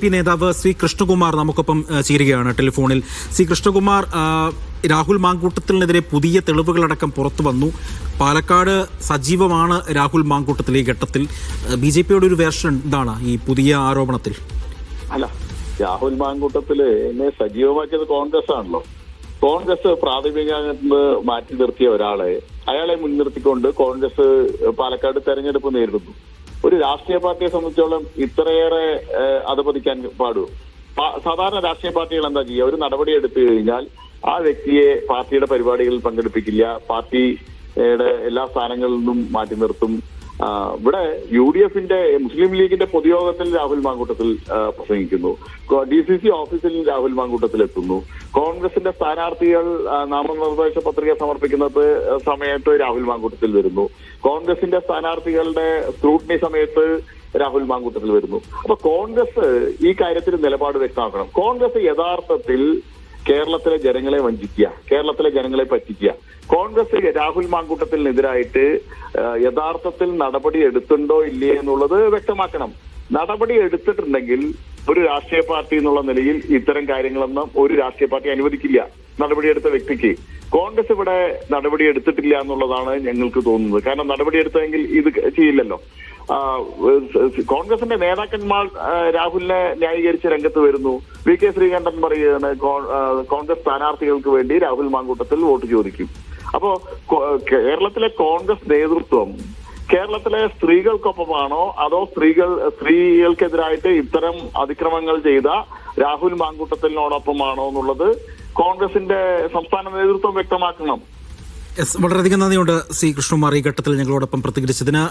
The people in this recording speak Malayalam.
പി നേതാവ് ശ്രീ കൃഷ്ണകുമാർ നമുക്കൊപ്പം ചേരുകയാണ് ടെലിഫോണിൽ. ശ്രീ കൃഷ്ണകുമാർ രാഹുൽ മാങ്കൂട്ടത്തിനെതിരെ പുതിയ തെളിവുകളടക്കം പുറത്തു വന്നു. പാലക്കാട് സജീവമാണ് രാഹുൽ മാങ്കൂട്ടത്തിൽ ഈ ഘട്ടത്തിൽ. ബി ജെ പിയുടെ ഒരു വേർഷൻ എന്താണ് ഈ പുതിയ ആരോപണത്തിൽ? അല്ല രാഹുൽ മാങ്കൂട്ടത്തിൽ എന്നെ സജീവമാക്കിയത് കോൺഗ്രസ് ആണല്ലോ കോൺഗ്രസ് പ്രാഥമിക മാറ്റി നിർത്തിയ ഒരാളെ അയാളെ മുൻനിർത്തിക്കൊണ്ട് കോൺഗ്രസ് പാലക്കാട് തെരഞ്ഞെടുപ്പ് നേരിടുന്നു. ഒരു രാഷ്ട്രീയ പാർട്ടിയെ സംബന്ധിച്ചോളം ഇത്രയേറെ അധപതിക്കാൻ പാടു സാധാരണ രാഷ്ട്രീയ പാർട്ടികൾ എന്താ ചെയ്യുക? ഒരു നടപടി എടുത്തു കഴിഞ്ഞാൽ ആ വ്യക്തിയെ പാർട്ടിയുടെ പരിപാടികളിൽ പങ്കെടുപ്പിക്കില്ല. പാർട്ടിയുടെ എല്ലാ സ്ഥാനങ്ങളിൽ നിന്നും മാറ്റി നിർത്തും. ഇവിടെ യു ഡി എഫിന്റെ മുസ്ലിം ലീഗിന്റെ പൊതുയോഗത്തിൽ രാഹുൽ മാങ്കൂട്ടത്തിൽ പ്രസംഗിക്കുന്നു. ഡി സി സി ഓഫീസിൽ രാഹുൽ മാങ്കൂട്ടത്തിൽ എത്തുന്നു. കോൺഗ്രസിന്റെ സ്ഥാനാർത്ഥികൾ നാമനിർദ്ദേശ പത്രിക സമർപ്പിക്കുന്നത് സമയത്ത് രാഹുൽ മാങ്കൂട്ടത്തിൽ വരുന്നു. കോൺഗ്രസിന്റെ സ്ഥാനാർത്ഥികളുടെ സ്ക്രൂട്ടിനി സമയത്ത് രാഹുൽ മാങ്കൂട്ടത്തിൽ വരുന്നു. അപ്പൊ കോൺഗ്രസ് ഈ കാര്യത്തിൽ നിലപാട് വ്യക്തമാക്കണം. കോൺഗ്രസ് യഥാർത്ഥത്തിൽ കേരളത്തിലെ ജനങ്ങളെ വഞ്ചിക്കുക കേരളത്തിലെ ജനങ്ങളെ പറ്റിക്കുക. കോൺഗ്രസ് രാഹുൽ മാങ്കൂട്ടത്തിനെതിരായിട്ട് യഥാർത്ഥത്തിൽ നടപടി എടുത്തുണ്ടോ ഇല്ലേ എന്നുള്ളത് വ്യക്തമാക്കണം. നടപടി എടുത്തിട്ടുണ്ടെങ്കിൽ ഒരു രാഷ്ട്രീയ പാർട്ടി എന്നുള്ള നിലയിൽ ഇത്തരം കാര്യങ്ങളൊന്നും ഒരു രാഷ്ട്രീയ പാർട്ടി അനുവദിക്കില്ല. നടപടിയെടുത്ത വ്യക്തിക്ക്. കോൺഗ്രസ് ഇവിടെ നടപടി എടുത്തിട്ടില്ല എന്നുള്ളതാണ് ഞങ്ങൾക്ക് തോന്നുന്നത്. കാരണം നടപടി എടുത്തെങ്കിൽ ഇത് ചെയ്യില്ലല്ലോ. കോൺഗ്രസിന്റെ നേതാക്കന്മാർ രാഹുലിനെ ന്യായീകരിച്ച് രംഗത്ത് വരുന്നു. വി കെ ശ്രീകണ്ഠൻ പറയുകയാണ് കോൺഗ്രസ് സ്ഥാനാർത്ഥികൾക്ക് വേണ്ടി രാഹുൽ മാങ്കൂട്ടത്തിൽ വോട്ട് ചോദിക്കും. അപ്പോ കേരളത്തിലെ കോൺഗ്രസ് നേതൃത്വം കേരളത്തിലെ സ്ത്രീകൾക്കൊപ്പമാണോ? അതോ സ്ത്രീകൾ സ്ത്രീകൾക്കെതിരായിട്ട് ഇത്തരം അതിക്രമങ്ങൾ ചെയ്ത രാഹുൽ മാങ്കൂട്ടത്തിനോടൊപ്പമാണോ എന്നുള്ളത് കോൺഗ്രസിന്റെ സംസ്ഥാന നേതൃത്വം വ്യക്തമാക്കണം. വളരെയധികം നന്ദിയുണ്ട് സി കൃഷ്ണകുമാർ ഈ ഘട്ടത്തിൽ ഞങ്ങളോടൊപ്പം പ്രതികരിച്ചതിന്.